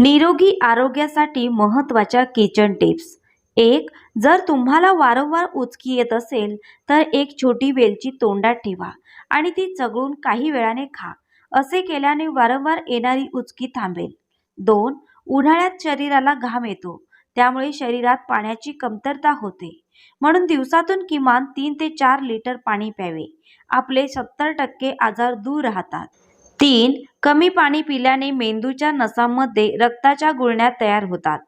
निरोगी आरोग्यासाठी महत्त्वाच्या किचन टिप्स. एक जर तुम्हाला वारंवार उचकी येत असेल तर एक छोटी वेलची तोंडात ठेवा आणि ती चघळून काही वेळाने खा. असे केल्याने वारंवार येणारी उचकी थांबेल. दोन उन्हाळ्यात शरीराला घाम येतो. त्यामुळे शरीरात पाण्याची कमतरता होते. म्हणून दिवसातून किमान तीन ते चार लिटर पाणी प्यावे. आपले सत्तर टक्के आजार दूर राहतात. तीन कमी पाणी पिल्याने मेंदूच्या नसांमध्ये रक्ताच्या गुळण्या तयार होतात.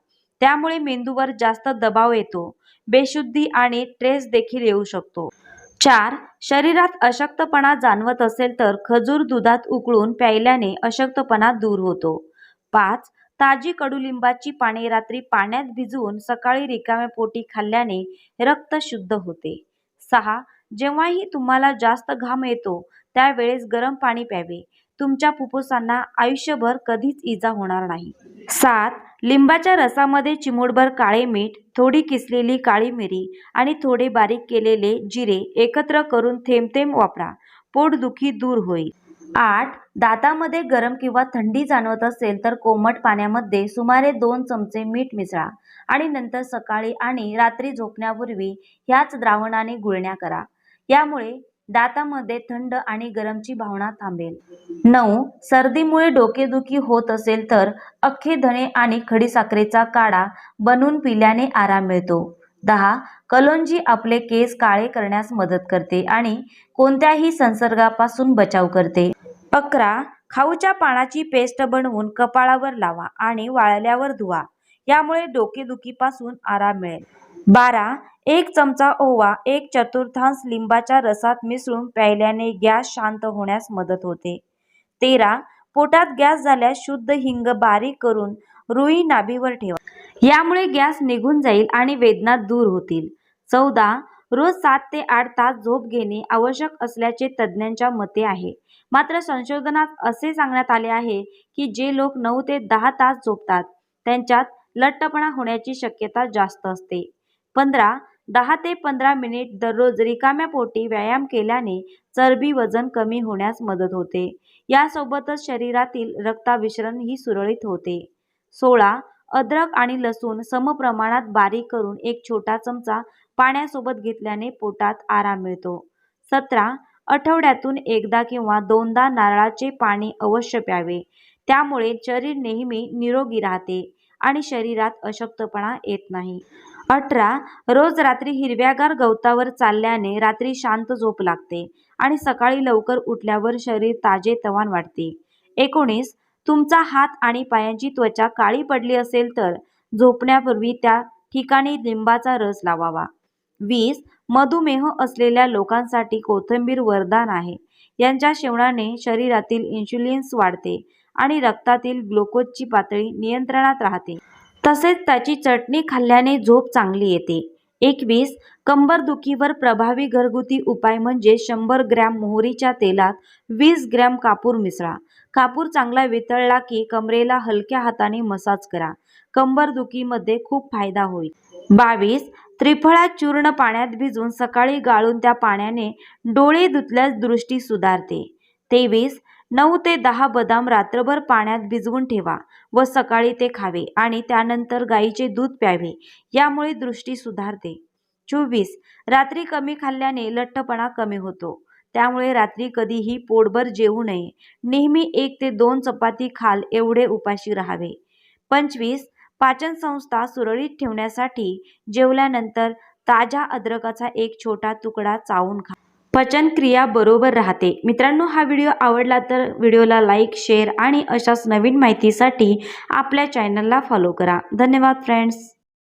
त्यामुळे मेंदूवर जास्त दबाव येतो बेशुद्धी आणि ट्रेस देखील येऊ शकतो. चार शरीरात अशक्तपणा जाणवत असेल तर खजूर दुधात उकळून प्यायल्याने अशक्तपणा दूर होतो. पाच ताजी कडुलिंबाची पाने रात्री पाण्यात भिजवून सकाळी रिकाम्या पोटी खाल्ल्याने रक्त शुद्ध होते. सहा जेव्हाही तुम्हाला जास्त घाम येतो त्यावेळेस गरम पाणी प्यावे. तुमच्या फुफ्फुसांना आयुष्यभर कधीच इजा होणार नाही. सात लिंबाच्या रसामध्ये चिमूटभर काळे मीठ थोडी किसलेली काळी मिरी आणि थोडे बारीक केलेले जिरे एकत्र करून थेंब थेंब वापरा पोटदुखी दूर होईल. आठ दातामध्ये गरम किंवा थंडी जाणवत असेल तर कोमट पाण्यामध्ये सुमारे दोन चमचे मीठ मिसळा आणि नंतर सकाळी आणि रात्री झोपण्यापूर्वी ह्याच द्रावणाने गुळण्या करा. यामुळे दातामध्ये थंड आणि गरमची भावना थांबेल. नऊ सर्दीमुळे डोकेदुखी होत असेल तर अख्खे धणे आणि खडीसाखरेचा काढा बनवून पिल्याने आराम मिळतो. दहा कलोंजी आपले केस काळे करण्यास मदत करते आणि कोणत्याही संसर्गापासून बचाव करते. अकरा खाऊच्या पानाची पेस्ट बनवून कपाळावर लावा आणि वाळल्यावर धुवा. यामुळे डोकेदुखीपासून आराम मिळेल. बारा एक चमचा ओवा एक चतुर्थांश लिंबाच्या रसात मिसळून प्यायल्याने गॅस शांत होण्यास मदत होते. तेरा पोटात गॅस झाल्यास शुद्ध हिंग बारीक करून रुई नाभीवर ठेवा. यामुळे गॅस निघून जाईल आणि वेदना दूर होतील. चौदा रोज सात ते आठ तास झोप घेणे आवश्यक असल्याचे तज्ज्ञांच्या मते आहे. मात्र संशोधनात असे सांगण्यात आले आहे की जे लोक नऊ ते दहा तास झोपतात त्यांच्यात लठ्ठपणा होण्याची शक्यता जास्त असते. पंधरा दहा ते पंधरा मिनिट दररोज रिकाम्या पोटी व्यायाम केल्याने चरबी वजन कमी होण्यास मदत होते. यासोबतच शरीरातील रक्ताभिसरण ही सुरळीत होते. सोळा अद्रक आणि लसूण समप्रमाणात बारीक करून एक छोटा चमचा पाण्यासोबत घेतल्याने पोटात आराम मिळतो. सतरा आठवड्यातून एकदा किंवा दोनदा नारळाचे पाणी अवश्य प्यावे. त्यामुळे शरीर नेहमी निरोगी राहते आणि शरीरात अशक्तपणा येत नाही. अठरा रोज रात्री हिरव्यागार गवतावर चालल्याने रात्री शांत झोप लागते आणि सकाळी लवकर उठल्यावर शरीर ताजे तवान वाटते एकोणीस तुमचा हात आणि पायांची त्वचा काळी पडली असेल तर झोपण्यापूर्वी त्या ठिकाणी लिंबाचा रस लावावा. वीस मधुमेह असलेल्या लोकांसाठी कोथिंबीर वरदान आहे. यांच्या शेवणाने शरीरातील इन्शुलिन्स वाढते आणि रक्तातील ग्लुकोजची पातळी नियंत्रणात राहते. तसेच त्याची चटणी खाल्ल्याने झोप चांगली येते. एकवीस कंबरदुखीवर प्रभावी घरगुती उपाय म्हणजे शंभर ग्रॅम मोहरीच्या तेलात वीस ग्रॅम कापूर मिसळा. कापूर चांगला वितळला की कमरेला हलक्या हाताने मसाज करा. कंबरदुखीमध्ये खूप फायदा होईल. बावीस त्रिफळा चूर्ण पाण्यात भिजून सकाळी गाळून त्या पाण्याने डोळे धुतल्यास दृष्टी सुधारते. तेवीस नऊ ते दहा बदाम रात्रभर पाण्यात भिजवून ठेवा व सकाळी ते खावे आणि त्यानंतर गाईचे दूध प्यावे यामुळे दृष्टी सुधारते. चोवीस. रात्री कमी खाल्ल्याने लठ्ठपणा कमी होतो. त्यामुळे रात्री कधीही पोटभर जेवू नये. नेहमी एक ते दोन चपाती खाल एवढे उपाशी राहावे. पंचवीस. पाचन संस्था सुरळीत ठेवण्यासाठी जेवल्यानंतर ताज्या अद्रकाचा एक छोटा तुकडा चावून खा. पचनक्रिया बरोबर राहते. मित्रांनो हा व्हिडिओ आवडला तर व्हिडिओला लाईक शेअर आणि अशाच नवीन माहितीसाठी आपल्या चॅनलला फॉलो करा. धन्यवाद फ्रेंड्स.